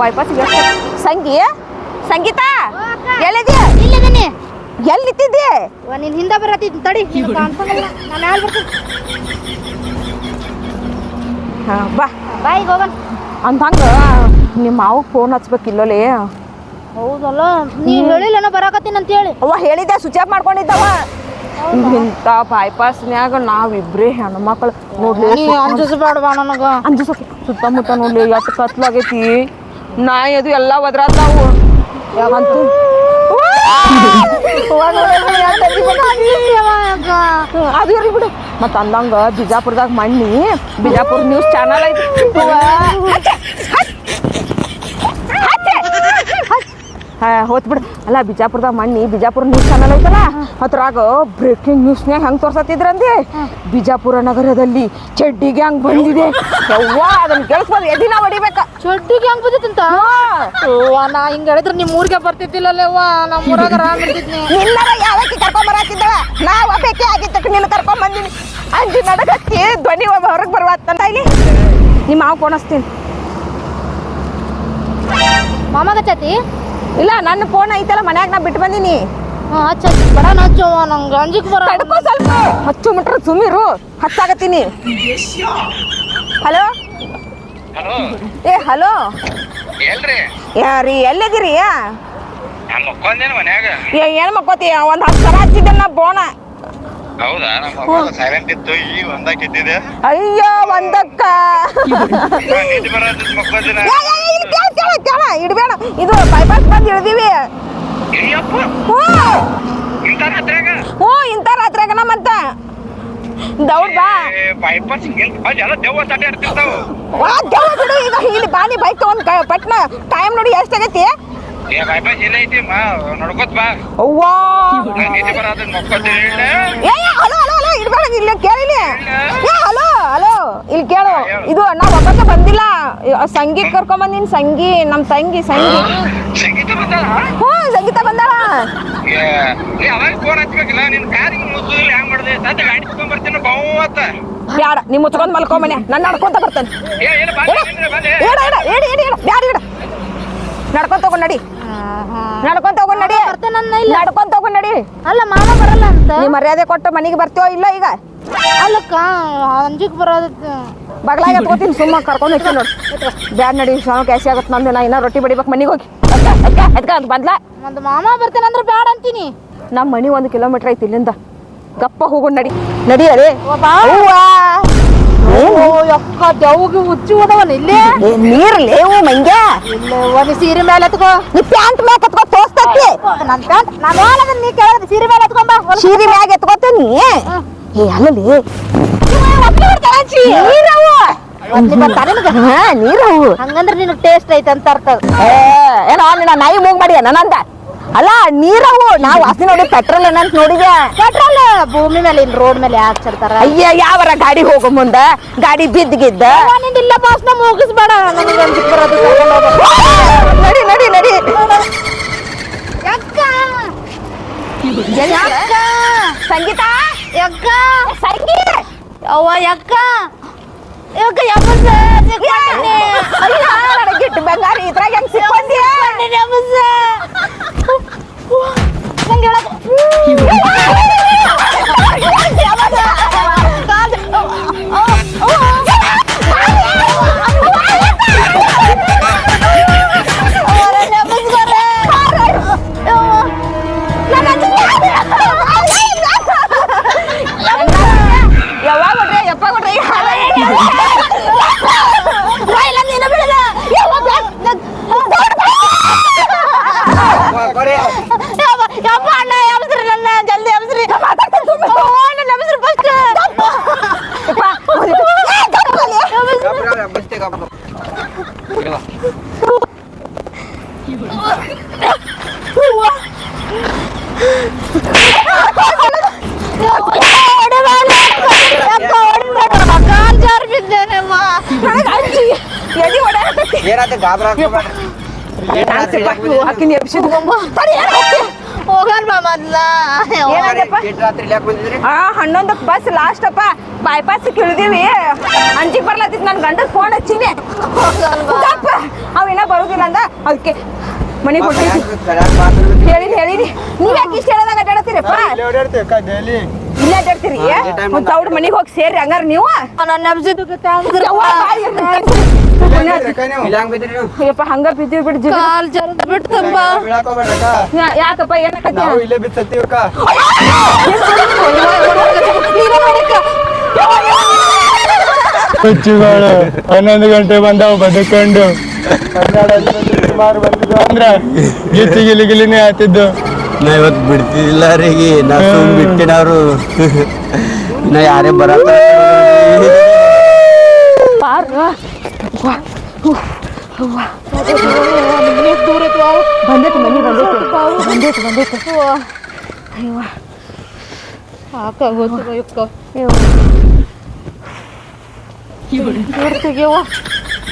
Bypass ಸಂಗಿ ಸಂಗೀತ? ಎಲ್ಲಿದ್ಯ? ಇಲ್ಲಿದ್ದೀನಿ. ಎಲ್ಲಿ ನಿಂತಿದ್ದೆ ನಿನ್ ಹಿಂದೆ ಬರತ್ತಿದ್ ತಡಿ. ಕಾಣ್ಸಂಗಿಲ್ಲ. ನಾನು ಮ್ಯಾಲ ಬರ್ತೀನಿ. ಹಾ ಬಾ. ಬಾಯ್ ಹೋಗನ್ ಅಂತಂಗ ನಿಮ್ಮ ಮಾವು ಫೋನ್ ಹಚ್ಬೇಕಿಲ್ಲಲೇ ಹೌದಲ್ಲ? ನೀ ಹೇಳಿಲ್ಲನ ಬರಾಕತ್ತೀನಿ ಅಂತ ಹೇಳಿ. ಅವ ಹೇಳಿದ್ದೆ ಸ್ವಿಚ್ ಆಫ್ ಮಾಡ್ಕೊಂಡಿದ್ದವ ಇಂಥ ಬೈಪಾಸ್ನ್ಯಾಗ ನಾವಿಬ್ರೇ ಹೆಣ್ಮಕ್ಳು. ನೋಡ್ಲಿ ನೀ ಅಂಜಿಸ್ಬೇಡವಾ ನನಗ? ಅಂಜಸಕ್ಕೆ ಸುತ್ತಮುತ್ತ ನೋಡ್ಲಿ ಎಷ್ಟು ಕತ್ಲಾಗೈತಿ ನಾಯಿ ಅದು ಎಲ್ಲ ಒದ್ರಾತಾವು. ಅಂತೂ ಅದು ಇರ್ಲಿ ಬಿಡು. ಮತ್ತ ಅಂದಂಗ ಬಿಜಾಪುರದಾಗ ಮಣ್ಣಿ ಬಿಜಾಪುರ ನ್ಯೂಸ್ ಚಾನಲ್ ಐತಿ ಹಾ ಹೋತ್ ಬಿಡು. ಅಲ್ಲ ಬಿಜಾಪುರದಾಗ ಮಣ್ಣಿ ಬಿಜಾಪುರ ನ್ಯೂಸ್ ಚಾನಲ್ ಐತಲ್ಲ? ಅದ್ರಾಗ ಬ್ರೇಕಿಂಗ್ ನ್ಯೂಸ್ನ್ಯಾಗ ಹೆಂಗೆ ತೋರ್ಸತ್ತಿದ್ರಂದೆ? ಬಿಜಾಪುರ ನಗರದಲ್ಲಿ ಚಡ್ಡಿ ಗ್ಯಾಂಗ್ ಬಂದಿದೆ. ಯವ್ವ ಅದನ್ನ ಕೇಳಿಸ್ಬೋದು. ಎದಿನ ಹೊಡಿಬೇಕ? ಚಡ್ಡಿಗೆ ಗ್ಯಾಂಗ್ ಬಂದಿತ್ತಂತ? ನಾ ಹಿಂಗೆ ಹೇಳಿದ್ರೆ ನಿಮ್ಮ ಊರಿಗೆ ಬರ್ತಿದ್ದಿಲ್ಲಲ್ಲವ್ವ ನಮ್ಮ ಊರಾಗ ಆರಾಮ್ ಇರ್ತಿದ್ನಿ ನಿನ್ನರ ಯಾವಕ್ಕೆ ಕರ್ಕೊಂಡ್ ಬರಾಕಿದ್ದಳ ನಾ ಒಬ್ಬಾಕಿ ಆಗಿದ್ದಕ್ಕೆ ನೀನು ಕರ್ಕೊಂಡ್ ಬಂದಿನಿ. ಅಂಜಿ ನಡಗತ್ತಿ ಧ್ವನಿ ಒಬ್ಬ ಹೊರಗೆ ಬರುವತ್ತಂತ ಇಲ್ಲಿ. ನಿಮ್ಮ ಮಾವು ಕೊನಸ್ತೀನಿ ಮಾಮಗ ಚತಿ? ಇಲ್ಲ ನನ್ನ ಫೋನ್ ಐತಲ್ಲ ಮನ್ಯಾಗ ನಾ ಬಿಟ್ಟು ಬಂದೀನಿ. ಹಾ ಚತಿ ಬಡ ನಚ್ಚವ್ವ ನಂಗೆ ಅಂಜಿಕ್ ಬರ. ತಡ್ಕೋ ಸ್ವಲ್ಪ. ಹಚ್ಚು ಮುಟ್ರ ಸುಮಿರು ಹಚ್ಚಾಗತ್ತೀನಿ ಹಲೋ? ಏ ಹಲೋ? ಯಾರೀ ಎಲ್ಲಿದ್ದೀರಿ? ಏನ್ ಮಕ್ಕೋತಿ? ಒಂದು ಹತ್ತು ಸಲ ಹಚ್ಚಿದ್ದೆ ನಾ ಫೋನ ಹೌದಾ? ನಮ್ಮ ಸೈಲೆಂಟ್ ಇತ್ತು ಈಗ ಒಂದಕ್ಕೆ. ಇದ್ದಿದೆ ಅಯ್ಯೋ ಒಂದಕ್ಕ ಇಡ್ಬೇಡ. ಇದು ಬೈಪಾಸ್ ಬಂದು ಇಳ್ದೀವಿ. ಹ್ಞೂ. ಇಂಥ ರಾತ್ರಿಯಾಗ? ಹ್ಞೂ ಇಂಥ ರಾತ್ರಿಯಾಗನ ಮತ್ತ. ದೌಡ್ ಬಾ. ಬೈಪಾಸ್ ಬಿಡು. ಈಗ ಇಲ್ಲಿ ಬಾನಿ ಬೈಕ್ ತಗೊಂಡ್ ಕ- ಪಟ್ನ ಟೈಮ್ ನೋಡಿ ಎಷ್ಟಾಗೈತಿ ಬಾ. ಹಲೋ ಹಲೋ ಹಲೋ ಇಡ್ಬೇಡ ಇಲ್ಲಿ ಕೇಳಿಲಿ ಏ ಹಲೋ ಹಲೋ ಇಲ್ಲಿ ಕೇಳು. ಇದು ನಾ ಬಂದಿಲ್ಲ ಇ- ಸಂಗಿ ಕರ್ಕೊಂಡ್ ಬಂದಿನಿ ಸಂಗಿ ನಮ್ಮ ತಂಗಿ ಸಂಗಿ. ಸಂಗೀತ ಬಂದಾಳ? ಹ್ಞೂ ಸಂಗೀತ ಬಂದಾಳ. ಏ ನೀ ಅವಾಗ ಫೋನ್ ಹಚ್ಬೇಕಿಲ್ಲ ನಿನ್ ಕಾರಿಗೆ ಮುಸುದಿಲ್ಲ ಹೆಂಗ್ ಮಾಡ್ದೆ? ಸದ್ದ ಗಾಡಿ ತಗೊಂಡ್ ಬರ್ತೀನಿ ಬಾವತ್ತ ಬ್ಯಾಡ ನೀ ಮುಚ್ಕೊಂಡ್ ಮಲ್ಕೊಂಬನೆ ನಾನು ನಡ್ಕೊಂತ ಬರ್ತೇನೆ. ಏ ಇಲ್ಲ ಬಾ ಬಂದೆ ಏಡ ಏಡ ಏಡಿ ಏಡಿ ಏಡ ಬ್ಯಾಡ ಏಡ ನಡ್ಕೊಂತ ತಗೊಂಡ್ ನಡಿ. ನಡ್ಕೊಂತ ತಗೊಂಡ್ ನಡಿ. ಬರ್ತೇನನ್ನ ಇಲ್ಲ? ನಡ್ಕೊಂತ ತಗೊಂಡ್ ನಡಿ. ಅಲ್ಲ ಮಾಮ ಬರಲ್ಲ ಅಂತ? ನೀ ಮರ್ಯಾದೆ ಕೊಟ್ಟು ಮನೆಗೆ ಬರ್ತೀವೋ ಇಲ್ಲ ಈಗ? ಅಲ್ಲಕ್ಕ ಅಂಜಿಕ್ ಬರೋದಕ್ಕೆ. ಬಗ್ಲಾಗ ಎತ್ಕೋತೀನಿ ಸುಮ್ಮ ಕರ್ಕೊಂಡು ಹೋಗ್ತೀನಿ ನೋಡಿ. ಬ್ಯಾಡ್ ನಡಿ ಸ್ವಾಮಿ ಕ್ಯಾಸಿ ಆಗತ್ತೆ ನಂದು ನಾ ಇನ್ನ ರೊಟ್ಟಿ ಬಡಿಬೇಕು ಮನೆಗೆ ಹೋಗಿ. ಅದ್ಕ ಅಂತ ಬಂದ್ಲ? ಒಂದು ಮಾಮ ಬರ್ತೇನಂದ್ರೆ ಬ್ಯಾಡ ಅಂತೀನಿ. ನಮ್ಮ ಮನೆ ಒಂದು ಕಿಲೋಮೀಟರ್ ಐತಿ ಇಲ್ಲಿಂದ. ಗಪ್ಪ ಹೋಗೋಣ ನಡಿ. ನಡಿ ಅರೇ ಯಕ್ಕ ದೆವ್ಗೆ ಹುಚ್ಚಿ ಹೋದವನ್ ಇಲ್ಲೇ? ನೀರ್ ಲೇವು ಮಂಗ್ಯ? ಒಂದು ಸೀರೆ ಮೇಲೆ ಎತ್ಕೋ. ನೀ ಪ್ಯಾಂಟ್ ಮ್ಯಾಗ ಕತ್ಕೊ ತೋರ್ಸ್ತತಿ ನನ್ ಪ್ಯಾಂಟ್ ನಾನು ಹೇಳದ ನೀ ಕೇಳಿದ್ರೆ ಸೀರೆ ಮೇಲೆ ಎತ್ಕೊಂಬ ಸೀರೆ ಮ್ಯಾಗ ಎತ್ಕೋತೀನಿ. ಏ ಅಲ್ಲಲ್ಲಿ. ನೀರವು ಹಾ ನೀರವು ಹಂಗಂದ್ರೆ ನಿನಗೆ ಟೇಸ್ಟ್ ಐತೆ ಅಂತ ಅರ್ಥ. ಏ ಏನೋ ನಿನ್ನ ನಾಯಿ ಮೂಗ್ ಮಾಡಿ ನನಂದ ಅಲ್ಲ ನೀರವು. ನಾವು ವಾಸನೆ ನೋಡಿ ಪೆಟ್ರೋಲ್ ಏನಂತ ನೋಡಿದೆ ಪೆಟ್ರೋಲ್ ಭೂಮಿ ಮೇಲೆ ಇನ್ ರೋಡ್ ಮೇಲೆ ಹಾಕ್ಸಿರ್ತಾರ ಅಯ್ಯ ಯಾವರ ಗಾಡಿ ಹೋಗೋ ಮುಂದ? ಗಾಡಿ ಬಿದ್ದಿಗಿದ್ದ? ಇಲ್ಲ ಮುಗಿಸ್ಬೇಡ. ಬರೋದು ಕರ್ಕೊಂಡ್ ಹೋಗು. ನಡಿ ನಡಿ ನಡಿ. ಸಂಗೀತ? ಯಕ್ಕ! ಸಂಗೀತ! ಅವ್ವ ಯಕ್ಕ. ಗಿಟ್ಟು ಬಂಗಾರ ಇದ್ರಾಗ ಹೆಂಗ್ ಸಿಕ್ಕೊಂಡ್ಯಾ ಸಿಕ್ಕೊಂಡೀನಿ ಯಬ್ಬಸ. ನಂಗ್ ಹೇಳಕ್- ಏನಾಯ್ತು? ಗಾಬರ ಹಾಕಿನಿ? ಹೋಗಲ್ವಾ ಮೊದ್ಲ. ಆ ಹನ್ನೊಂದಕ್ಕೆ ಬಸ್ ಲಾಸ್ಟ್ ಅಪ್ಪ. ಬೈಪಾಸ್ ಇಳಿದೀವಿ ಅಂಜಿಗೆ ಬರ್ಲತ್ತಿತ್ತು ನನ್ನ ಗಂಡ ಫೋನ್ ಹಚ್ಚಿನಿ. ಅಂದ ಅದಕ್ಕೆ ಮನೆಗೆ ಹೊಟ್ಟಿದ್ವಿ ಹೇಳಿನಿ ಹೇಳಿನಿ ನೀವ್ ಯಾಕೆ ಇಷ್ಟ ಹೇಳದಾಗ ಅಡ್ಡಾಡತ್ತೀರಪ್ಪ ಡೈಲಿ ಇಲ್ಲೇ ಅಡ್ಡಾಡ್ತೀರಿ? ಹಾ, ಈ time ಮತ್ತೆ ಅವ್ರ ಮನೆಗೆ ಹೋಗಿ ಸೇರಿ ಹಂಗಾರ ನೀವು? ನನ್ನ ನೆಮ್ಸಿದ್ದು ಯವ್ವ, ಬಾಯಿ ಇರ್ತೈತೆ. ಪುಣ್ಯ ಆತ್. ಇಲ್ಲ ಹಂಗ್ ಬಿದ್ರಿ ನೀವು? ಅಯ್ಯಪ್ಪ ಹಂಗ ಬಿದ್ದೀವಿ ಬಿಡ್ ಜೀವ ಕಾಲ್ ಜರದ್ ಬಿಡ್ತಮ್ಮ ಬೀಳಾಕ್ ಹೋಗ್ಬೇಡ್ರಕ್ಕ. ಯಾ- ಯಾಕಪ್ಪ ಏನಕತ್ತಿ ನಾವು ಇಲ್ಲೇ ಬಿತ್ತತ್ತೀವಕ್ಕ ಹುಚ್ಚುಗಳು ಹನ್ನೊಂದು ಗಂಟೆ ಬಂದಾವು ಬದುಕೊಂಡು ಸುಮಾರು ಬಂದಿದ್ದು ಅಂದ್ರ ಗಿಚ್ಚಿ ಗಿಲಿ ಗಿಲಿನೇ ಆತಿದ್ದು ನಾ ಇವತ್ತು ಬಿಡ್ತಿದ್ದಿಲ್ಲ ರೀ. ನಾ ಸುಮ್ ಬಿಟ್ಟಿನವ್ರು. ನಾ ಯಾರೇ ಬರ ಬಂದೈತಿ ಮನಿ ಬಂದೈತಿ ಬಂದೈತಿ ಬಂದೈತಿ ಅಯ್ಯವ್ವ ಹಾಕ ಗೊತ್ತು ಯಕ್ಕ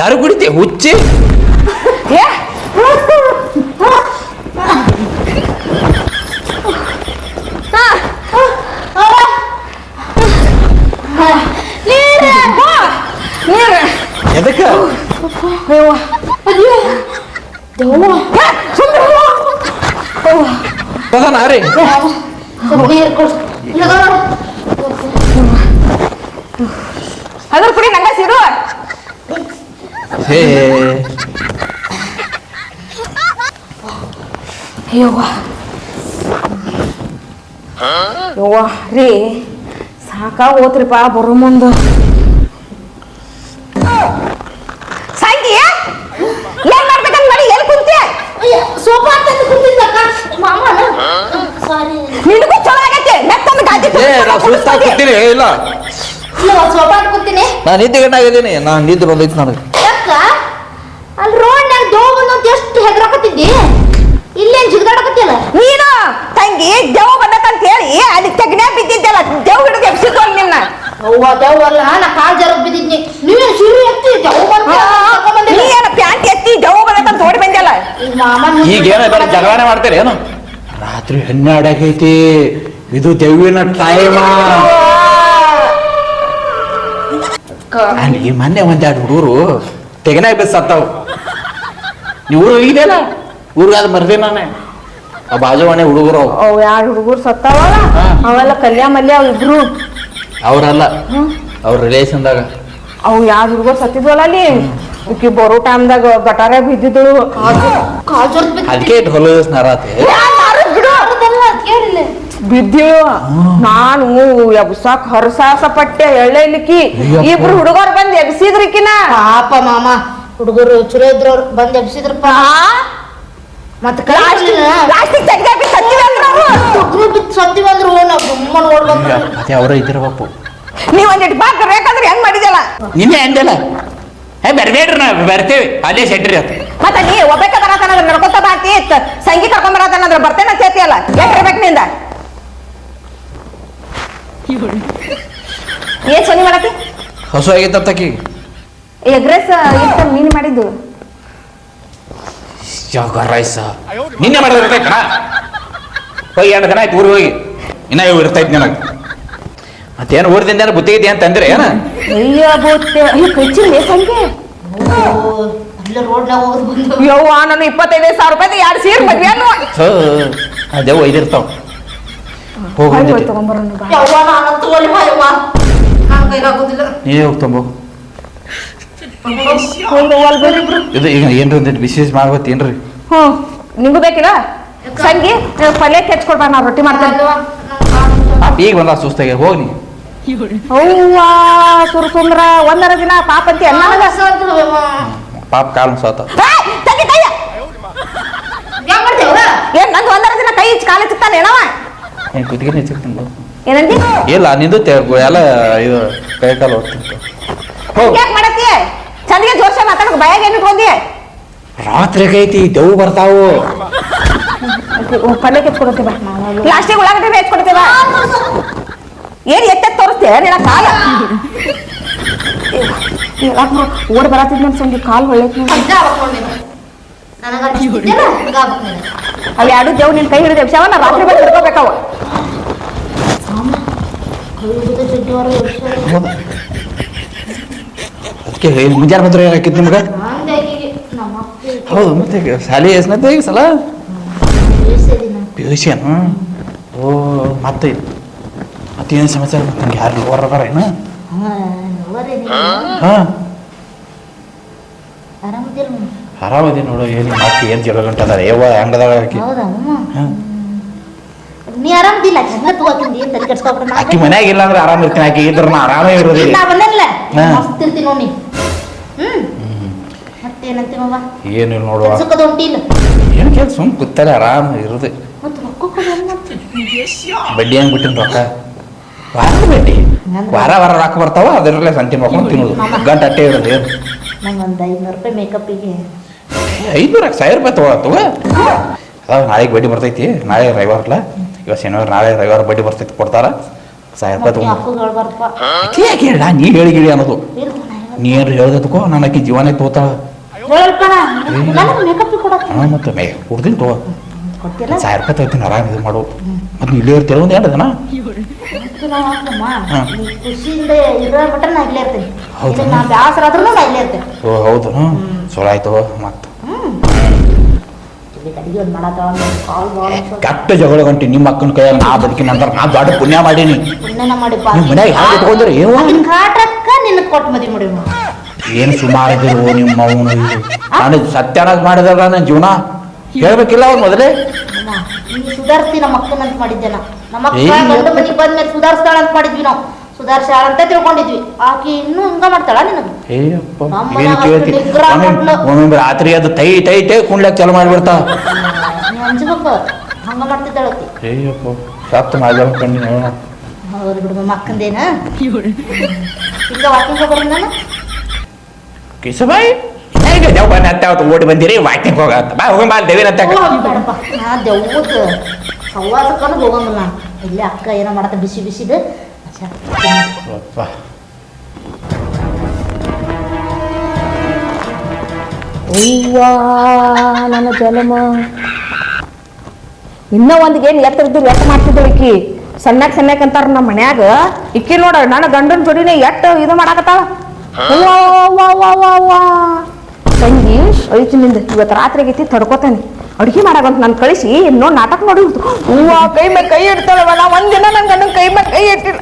ದಾರು ಕುಡಿತಿ ಹುಚ್ಚಿ ಏ ನೀರು ಎದಕ್ಕ ಅಯ್ಯವ್ವ ಅದಾನ ರೀ ಅದ್ರ ಕುಡಿ ನಂಗ ಸಿರು ಯವ್ವ ರೀ ಸಾಕಾಗ ಹೋತ್ರಿಪ್ಪ ಬರೋ ಮುಂದ. ಸಂಗಿ ಏನ್ ಮಾಡ್ಬೇಕಂತ ಮಾಡಿ ಎಲ್ಲಿ ಕುಂತೆ? ಸೋಫಾ ತಂದು ಕುಂತಿದ್ದಕ್ಕ ಮಾಮನ ಸಾರಿ ನಿನಗೂ ಚಲೋ ಆಗೈತೆ ಮೆತ್ತಂದ ಗಾದಿ ಏ ನಾ ಸುಸ್ತಾಗಿ ಕೂತೀನಿ ಇಲ್ಲ. ಇಲ್ಲ ಸೋಫಾ ಗಿಟ್ಟಾಗಿದ್ದೀನಿ ನಾನು ನಿದ್ದೆಗಣ್ಣಾಗಿದ್ದೀನಿ ನಾನು ನಿದ್ದೆ ಬಂದೈತಿ ನನಗೆ ಯಾಕ ಅಲ್ಲಿ ರೋಡ್ನ್ಯಾಗ ದೋವ್ ಹೆದರಾಕತ್ತಿದ್ದಿ ಇಲ್ಲೇನ್ ಜಿಗದಾಡಕತ್ತಿಲ್ಲ ನೀನು ತಂಗಿ ದೆವ್ ಬಂದತ್ತಂತ ಹೇಳಿ ಅಲ್ಲಿ ತೆಗ್ನ್ಯಾಗ ಬಿದ್ದಿದ್ದೆಲ್ಲ ದೆವ್ ಹಿಡಿದು ಎಬ್ಸಿದ್ದು ನಿನ್ನ. ಅವ್ವ ಅಲ್ಲ ನಾ ಕಾಲ್ ಜರಗ್ ಬಿದ್ದಿದ್ನಿ. ನೀವೇನ್ ಸೀರೆ ಎತ್ತಿ ನೀ ಏನ ಪ್ಯಾಂಟ್ ಎತ್ತಿ ದೇವ್ ಓಡಿ ಈಗ ಏನ ಬೇರೆ ಜಗಳನೆ ಮಾಡ್ತೀರಿ ಏನು? ರಾತ್ರಿ ಹನ್ನೆರಡಾಗೈತಿ. ಇದು ದೆವ್ವಿನ ಟೈಮ ಈ ಮೊನ್ನೆ ಒಂದೆರಡು ಹುಡುಗರು ತೆಗನಾಗ ಬಿದ್ದು ಸತ್ತಾವು ನೀವು ಊರು ಹೋಗಿದೆಯಲ್ಲ ಊರಿಗಾದ ಬರ್ದೆ ನಾನೇ. ಆ ಬಾಜು ಮನೆ ಹುಡುಗರು. ಅವು ಅವ್ ಯಾರು ಹುಡುಗರು ಸತ್ತಾವಲ್ಲ. ಅವೆಲ್ಲ ಕಲ್ಯಾ ಮಲ್ಯ ಅವ್ ಇಬ್ರು ಅವ್ರಲ್ಲ ಅವ್ರ ರಿಲೇಷನ್ದಾಗ ಅವ್ ಯಾರು ಹುಡುಗರು ಸತ್ತಿದ್ವಲ್ಲ ಅಲ್ಲಿ? ಈಕಿ ಬರೋ ಟೈಮ್ದಾಗ ಗಟಾರ ಬಿದ್ದಿದ್ದಳು. ಅದಕ್ಕೆ ಢೋಲಸ್ ಬಿಡು. ಅದೆಲ್ಲ ನಾನು ಎಬ್ಸಾಕ್ ಹರಸಾಸ ಪಟ್ಟೆ ಎಳ್ಳೆ ಇಲ್ಲಿಕ್ಕಿ. ಅಯ್ಯಪ್ಪ. ಇಬ್ರು ಹುಡುಗರು ಬಂದ್ ಎಬ್ಸಿದ್ರಿಕಿನ? ಪಾಪ ಮಾಮ. ಹುಡುಗರು ಚಲೋ ಇದ್ರವ್ರು ಬಂದ್ ಎಬ್ಸಿದ್ರಪ್ಪ. ಮತ್ತೆ ಸತ್ತಿ ಬಂದ್ರು ನಾವು. ಮತ್ತೆ ಅವರ ನೀವ್ ಒಂದಿಟ್ಟು ಬಾಕ್ ಬೇಕಾದ್ರೆ ಹೆಂಗ್ ಮಾಡಿದಲ್ಲ ನಿನ್ನೆ ಅಂದಲ್ಲ. ಏ ಬರ್ಬೇಡ್ರಿ ನಾ ಬರ್ತೀವಿ. ಅಲ್ಲೇ ಸೆಟ್ರಿ ಅಂತ ಮತ್ತ ನೀ ಬರತಾನಂದ್ರ ನಡ್ಕೊತ ಬಾತಿ ಸಂಗೀತ ಕರ್ಕೊಂಡ್ ಬರತಾನಂದ್ರ ಬರ್ತೇನೆ ಅಂತ ಹೇಳ್ತೀಯಲ್ಲ. ಎಷ್ಟಿರ್ಬೇಕು ನಿಂದ? ಏನ್ ಮಾಡತ್ತಿ? ಹಸು ತಕ್ಕಿ ಎಗ್ರೆಸ್ ಇತ್ತ ಮೀನ್ ಮಾಡಿದ್ದು? ಯಾವ ರೈಸ ನಿನ್ನೆ ಮಾಡಿದ್ರೆ ಕಣ. ಹೋಗಿ ಎರಡು ದಿನ ಆಯ್ತು ಊರಿಗೆ ಹೋಗಿ. ಇನ್ನ ಇವು ಇರ್ತೈತಿ ನಿನಗೆ. ಮತ್ತೇನು ಊರದಿಂದ ಏನು ಬುತ್ತಿ ಅಂತ ಅಂದ್ರೆ ಏನ? ಅಯ್ಯೋ ಬುತ್ತೆ ಅಯ್ಯೋ ಕಚ್ಚಿಲ್ಲ ಸಂಗಿ ಯವ್ವ ನಾನು ಇಪ್ಪತ್ತೈದು ಸಾವಿರ ರೂಪಾಯಿ ಎರಡು ಸೀರೆ ಮದ್ವೆ ಅದೇ ಒಯ್ದಿರ್ತಾವ. ಹೋಗಿ ತಗೊಂಬರೋಣ ನಾನು ಹೋಗಿ ತಂಬೋ ಹೋಗಿ ಹೋಗಲ್ ಬರ್ರಿ ಇಬ್ರು ಇದು ಈಗ ಏನ್ರಿ ಒಂದಿಟ್ಟು ಬಿಸಿ ಮಾಡ್ಬೋತೇನ್ರಿ ಹ್ಞೂ ನಿಂಗೂ ಬೇಕಿಲ್ಲ? ಸಂಗಿ ನೀವ್ ಪಲ್ಯ ಕೆಚ್ಕೊಡ್ಬಾ ನಾ ರೊಟ್ಟಿ ಕಾಲ್ ಈಗ ಬಂದ ಸುಸ್ತಾಗೆ ಹೋಗಿ ಅವ್ವ ಸುರ್ಸುಂದ್ರ ಒಂದರ ದಿನ ಪಾಪ ಅಂತಿ ಎಲ್ಲ ಪಾಪ ಕಾಲು ಸೋತ ಏನ್ ನಂದು ಒಂದರ ದಿನ ಕೈ ಕಾಲು ಚಿತ್ತಾನೆ ಏನವ? ಏನ್ ಕುತ್ತಿಗೆ ಹೆಚ್ಚಿರ್ತೀನಿ ಬಿಡು. ಏನಂದಿ? ಇಲ್ಲ ನಿಂದು ಎಲ್ಲ ಇದು ಕೈ ಕಾಲು ಹೋಗ್ತೀನಿ ಹೋಗಿ. ಯಾಕೆ ಮಾಡತ್ತಿ? ಚಂದಿಗೆ ಜೋಶ ಮಾತಾಡಕ್ ಬಾಯಾಗ ಏನು ಇಟ್ಕೊಂಡಿ ರಾತ್ರಿ ಐತಿ ದೆವ್ ಬರ್ತಾವು ಪಲ್ಲೆ ಕೆಚ್ಕೊಡ್ತೀವ ಪ್ಲಾಸ್ಟಿಕ್ ಒಳಗಡೆ ಹೆಚ್ಕೊಡ್ತೀವ ಏನ್ ಎತ್ತ ತೋರಿಸ್ತೇ? ನಿನ್ನ ಕಾಲ? ಓಡ್ ಬರತ್ತಿದ್ ನನ್. ಸಂಜೆ ಕಾಲ್ ಹೊಳ್ಳೈತಿ ಅವ್ ಎರಡು ದೇವ್ ನಿನ್ ಕೈ ಹಿಡಿದ. ವಿಷಯವ ನಾ ರಾತ್ರಿ ಬಂದು ಹಿಡ್ಕೋಬೇಕವ ಅದಕ್ಕೆ ಮುಂಜಾನೆ ಬಂದ್ರೆ ಏನಾಕಿತ್ತು ನಿಮ್ಗೆ? ಹೌದು ಮತ್ತೆ ಶಾಲೆ ಎಸ್ನತ್ತೆ ಈಗ ಸಲ ಪಿ ಯು ಸಿ ಏನು? ಓ ಮತ್ತೆ ಮತ್ತೇನು ಸಮಾಚಾರ? ನಂಗೆ ಯಾರು ಹೊರ ಅದಾರ ಏನು ಹಾಂ. ಆರಾಮದಿ ನೋಡು ಏನು ಮತ್ತೆ ಏನು ಜಗಳ ಅದಾರ? ಯಾವ ಅಂಗದಾಗ ಆಕಿತ್ತು ಹಾಂ ನೀ ಆರಾಮದಿಲ್ಲ ಚಂದ ತಗೋತೀನಿ ಏನ್ ತಲೆ ಆಕಿ ಮನ್ಯಾಗ ಇಲ್ಲ ಅಂದ್ರೆ ಆರಾಮ ಇರ್ತೀನಿ ಆಕಿ ಇದ್ರ ನಾ ಆರಾಮೇ ಇರೋದಿಲ್ಲ. ನಾ ಬಂದಲ್ಲ ಹಾ. ಮಸ್ತ್ ಇರ್ತೀನಿ ನೋಡಿ ಹ್ಮ್. ಮತ್ತೇನಂತೀವವ್ವ ಏನು ಇಲ್ಲ ನೋಡುವ. ಕೆಲ್ಸಕ್ಕದ ಹೊಂಟಿಲ್ಲ ಏನು ಕೆಲಸ ಸುಮ್ ಕೂತಾರೆ ಆರಾಮ ಇರೋದು. ಮತ್ತ ರೊಕ್ಕ ಕೊಡು ಏನ್ ಮಾಡ್ತಿ? ಬಡ್ಡಿ ಹಂಗೆ ಬಿಟ್ಟಿನ ರೊಕ್ಕ? ವಾರದ ಬಡ್ಡಿ. ವಾರ ವಾರ ರೊಕ್ಕ ಬರ್ತಾವ ಅದರಲ್ಲೇ ಸಂತಿ ಮಾಡ್ಕೊಂಡು ತಿನ್ನೋದು. ಗಂಟೆ ಅಟ್ಟೆ ಇರೋದು ಏನು? ರೂಪಾಯಿ ಮೇಕಪ್ಪಿಗೆ ಸಾವಿರ ರೂಪಾಯಿ ತಗೋ ತಗೋ. ಅದಾವ ನಾಳೆಗೆ ಬಡ್ಡಿ ಬರ್ತೈತಿ ನಾಳೆ ರವಿವಾರಲ್ಲ. ಇವತ್ತು ಶನಿವಾರ ನಾಳೆ ರವಿವಾರ ಬಡ್ಡಿ ಬರ್ತಿತ್ತು ಕೊಡ್ತಾರ? ಸಾವಿರ ರೂಪಾಯಿ ತಗೊಂಡು. ಯಾಕೆ ಹೇಳ ನೀ ಹೇಳಿ ಗಿಳಿ ಅನ್ನೋದು. ನೀರು ನಾ ನೀ ಏನ್ರ ಹೇಳ್ದತ್ಕೋ ನಾನು ಆಕಿ ಜೀವನೇ ಮೇಕಪ್ಪಿಗೆ ಮತ್ತೆ ಮೇ ಕೊಡ್ತೀನಿ ತೋ ಸಾವಿರ ರೂಪಾಯಿ ತಗೋತೀನಿ ಆರಾಮ ಇದು ಮಾಡು. ಮತ್ತೆ ಇಲ್ಲೇ ಇರ್ತೀರ ಒಂದು ಎರಡು ಹೌದು? ಹೌದು. ಚಲೋ ಆಯ್ತು ಮತ್ತೆ ಹ್ಮ್ ಇಲ್ಲಿ ಅಡಿಗೆ ಒಂದು ಮಾಡತ್ತಾಳ ಕಾಲ್ ಬಾಳ ಕೆಟ್ಟ ಜಗಳ ಗಂಟೆ ನಿಮ್ಮ ಅಕ್ಕನ ಕೈಯಾಗ ನಾ ಬದುಕಿನ ನಂತರ ನಾ ದೊಡ್ಡ ಪುಣ್ಯ ಮಾಡೀನಿ. ನಿಮ್ಮ ಮನ್ಯಾಗ ಹ್ಯಾಂಗ ಇಟ್ಕೊಂಡ್ರಿ? ಏನು ಸುಮಾರು ಇದ್ರು ನಿಮ್ಮ ಅವನು ನಾನು ಸತ್ಯಾನಾಗ ಮಾಡಿದಾರ ನನ್ನ ಜೀವನ. ಹೇಳ್ಬೇಕಿಲ್ಲ ಅವ್ರು ಮೊದಲೇ? ಸುಧಾರಿಸಿ ನಮ್ಮ ಅಕ್ಕನಂತ ಮಾಡಿದ್ದೆ ನಮ್ಮ ಅಕ್ಕ ಮನೆಗೆ ಬಂದ್ಮೇಲೆ ಸುಧಾರಿಸ್ತಾಳ ಅಂತ ಮಾಡಿದ್ವಿ ನಾವು. ಸುಧಾರಿಸಾಳ ಅಂತ ತಿಳ್ಕೊಂಡಿದ್ವಿ. ಆಕಿ ಇನ್ನೂ ಹಿಂಗ ಮಾಡ್ತಾಳ ನಿನಗೆ? ಏಯಪ್ಪ ನಮ್ಮ ಏನು ಮನ್ಯಾಗ ಕೇಳ್ತಿ ಒಮ್ಮೊಮ್ಮೆ ರಾತ್ರಿ ಅದು ತೈ ತೈ ತೈ ಕುಂಡ್ಲಕ್ ಚಾಲು ಮಾಡಿಬಿಡ್ತಾ. ಅಂಜಬೇಕು. ಹಂಗ ಮಾಡ್ತಿದ್ದಾಳತಿ ಏಯಪ್ಪ ಸತ್ತು ಮಾಡಿದ ಕಂಡಿ ನೋಡೋಣ ಹೌದು ಬಿಡು ನಮ್ಮ ಅಕ್ಕಂದೇನ? ಈಗ ವಾಕಿಂಗ್ ಹೋಗೋಣ ನಾನು ಕಿಸಬಾಯಿ ಹೇಗೆ ದೇವ್ ಬಂದ ಅಂತ ಅವತ್ತು ಓಡಿ ಬಂದಿರಿ? ವಾಕಿಂಗ್ ಹೋಗ ಬಾ ದೇವಿನ ಅಂತ ಬೇಡಪ್ಪ. ನಾ ದೆವ್ವದ ಸವಾಸಕ್ಕನು ಹೋಗಂಗಿಲ್ಲ. ನಾನು ಇಲ್ಲೇ ಅಕ್ಕ ಏನೋ ಮಾಡತ್ತ ಬಿಸಿ ಬಿಸಿದು. ಅವ್ವಾ ನನ್ನ ಜನ್ಮ ಇನ್ನ ಒಂದ್ ಏನ್ ಎತ್ತರದ್ದು ಎತ್ತ ಮಾಡ್ತಿದ್ದೆ ಈಕಿ. ಸಣ್ಣಕ್ ಸಣ್ಣಕ್ ಅಂತಾರ ನಮ್ಮ ಮನ್ಯಾಗ. ಇಕ್ಕಿ ನೋಡ, ನನ್ನ ಗಂಡನ ಜೋಡಿನೇ ಎಟ್ಟ ಇದು ಮಾಡಾಕತ್ತಾಳ. ತಂಗಿ ಐತಿ ನಿಂದ ಇವತ್ತು ರಾತ್ರಿ ಆಗೈತಿ, ತಡ್ಕೋತಾನೆ. ಅಡುಗೆ ಮಾಡಾಕಂತ ನಾನು ಕಳಿಸಿ ನೋ ನಾಟಕ ನೋಡಿ. ಹೂವ, ಕೈ ಮೇಲೆ ಕೈ ಇಡ್ತಾಳವ, ನಾ ಒಂದಿನ ನನ್ನ ಗಂಡನ ಕೈ ಮೇಲೆ ಕೈ ಇಟ್ಟಿಲ್ಲ.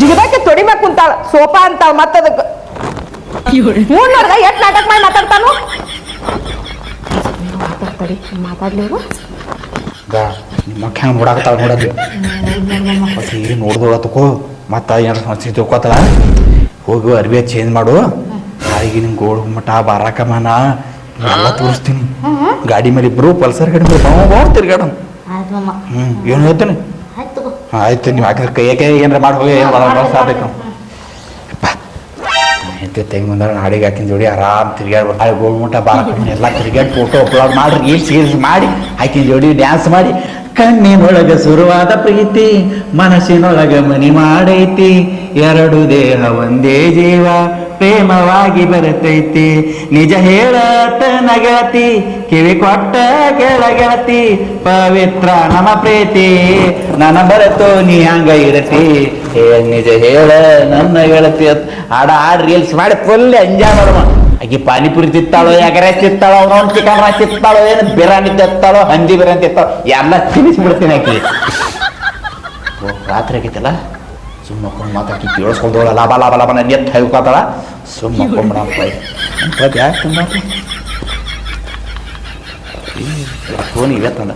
ಜಿಗದಾಕಿ ತೊಡಿ ಮ್ಯಾಗ ಕುಂತಾಳ ಸೋಫಾ ಅಂತಾಳ ಮತ್ತದಕ್ಕೆ ಹ್ಞೂ ನೋಡ್ದ ಎಷ್ಟ್ ನಾಟಕ ಮಾಡಿ ಮಾತಾಡ್ತಾನು ಮಾತಾಡ್ತಾಡಿ ಮಾತಾಡ್ಲಿ ಇವ್ರು. ಬಾ ನಿಮ್ಮ ಅಕ್ಕ ಹೆಂಗೆ ನೋಡಾಕತ್ತಾಳ ನೋಡೋದು ಮತ್ತೆ ಈಗ ನೋಡ್ದೋಳ ತಕೋ ಮತ್ತೆ ಏನಾರ ಸಮಸ್ಯೆ ತಿಳ್ಕೊತಾಳ ಹೋಗು ಅರ್ಬಿ ಚೇಂಜ್ ಮಾಡು ನಾಳೆಗೆ ನಿಮ್ಗೆ ಗೋಳು ಮಠ ಬಾರಾಕಮ್ಮನ ಎಲ್ಲ ತೋರಿಸ್ತೀನಿ ಗಾಡಿ ಮೇಲೆ ಇಬ್ರು ಪಲ್ಸರ್ ಗಾಡಿ ಮೇಲೆ ಬಾವ ಬಾವ ತಿರ್ಗಾಡೋಣ ಆಯ್ತು ಮಮ್ಮ ಹ್ಞೂ ಏನು ಹೇಳ್ತೇನೆ ಆಯ್ತು, ನೀವು ಹಾಕಿದ್ರೆ ಕೈಯಾಗೆ ಏನಾರ ಮಾಡಿ ಹೋಗಿ ಏನು ಸಾಕು. ಹೆಂಡತಿ ತೆಂಗ್ ಬಂದ್ರೆ ನಾಡಿಗೆ ಹಾಕಿನ ಜೋಡಿ ಆರಾಮ್ ತಿರ್ಗಾಡ್ ನಾಳೆ ಗೋಳ್ ಬಾಳ ಎಲ್ಲ ತಿರ್ಗಾಡಿ ಫೋಟೋ ಅಪ್ಲೋಡ್ ಮಾಡಿ ರೀಲ್ಸ್ ಗೀಲ್ಸ್ ಮಾಡಿ ಆಕಿನ ಜೋಡಿ ಡ್ಯಾನ್ಸ್ ಮಾಡಿ. ಕಣ್ಣಿನೊಳಗೆ ಶುರುವಾದ ಪ್ರೀತಿ, ಮನಸ್ಸಿನೊಳಗೆ ಮನಿ ಮಾಡೈತಿ. ಎರಡು ದೇಹ ಒಂದೇ ಜೀವ. ಪ್ರೇಮವಾಗಿ ಬರತೈತಿ. ನಿಜ ಹೇಳತ ನಗತಿ, ಕಿವಿ ಕೊಟ್ಟ ಕೆಳಗೆಳತಿ ಪವಿತ್ರ ನಮ್ಮ ಪ್ರೀತಿ, ನನ್ನ ಬರತು ನೀ ಹಂಗ ಇರತಿ. ಏ ನಿಜ ಹೇಳ ನನ್ನ ಗೆಳತಿ ಆಡ, ಆಡ್ ರೀಲ್ಸ್ ಮಾಡಿ ಫುಲ್ ಎಂಜಾಯ್ ಮಾಡುವ ಆಕಿ ಪಾನಿಪುರಿ ತಿತ್ತಾಳೋ ಎಗರೆ ತಿತ್ತಾಳೋ ಒಂದು ಚಿಕನ್ ರೈಸ್ ತಿತ್ತಾಳೋ ಏನು ಬಿರಿಯಾನಿ ತಿತ್ತಾಳೋ ಹಂದಿ ಬಿರಿಯಾನಿ ತಿತ್ತಾಳೋ ಎಲ್ಲ ತಿನ್ನಿಸ್ಬಿಡ್ತೀನಿ ಅಕ್ಕಿ ರಾತ್ರಿ ಆಗೈತಲ್ಲ? ಸುಮ್ಮ ಮಕ್ಕೊಂಡು ಮಾತಾಕಿ ಕೇಳಿಸ್ಕೊಂಡೋಳ ಲಾಭ ಲಾಭ ಲಾಭ ನನ್ನ ಎತ್ತು ಹೇಳ್ಕೊತಾಳ ಸುಮ್ಮ ಮಕ್ಕೊಂಬಿಡ ಯಾಕೆ ಫೋನ್ ಇವತ್ತಂದ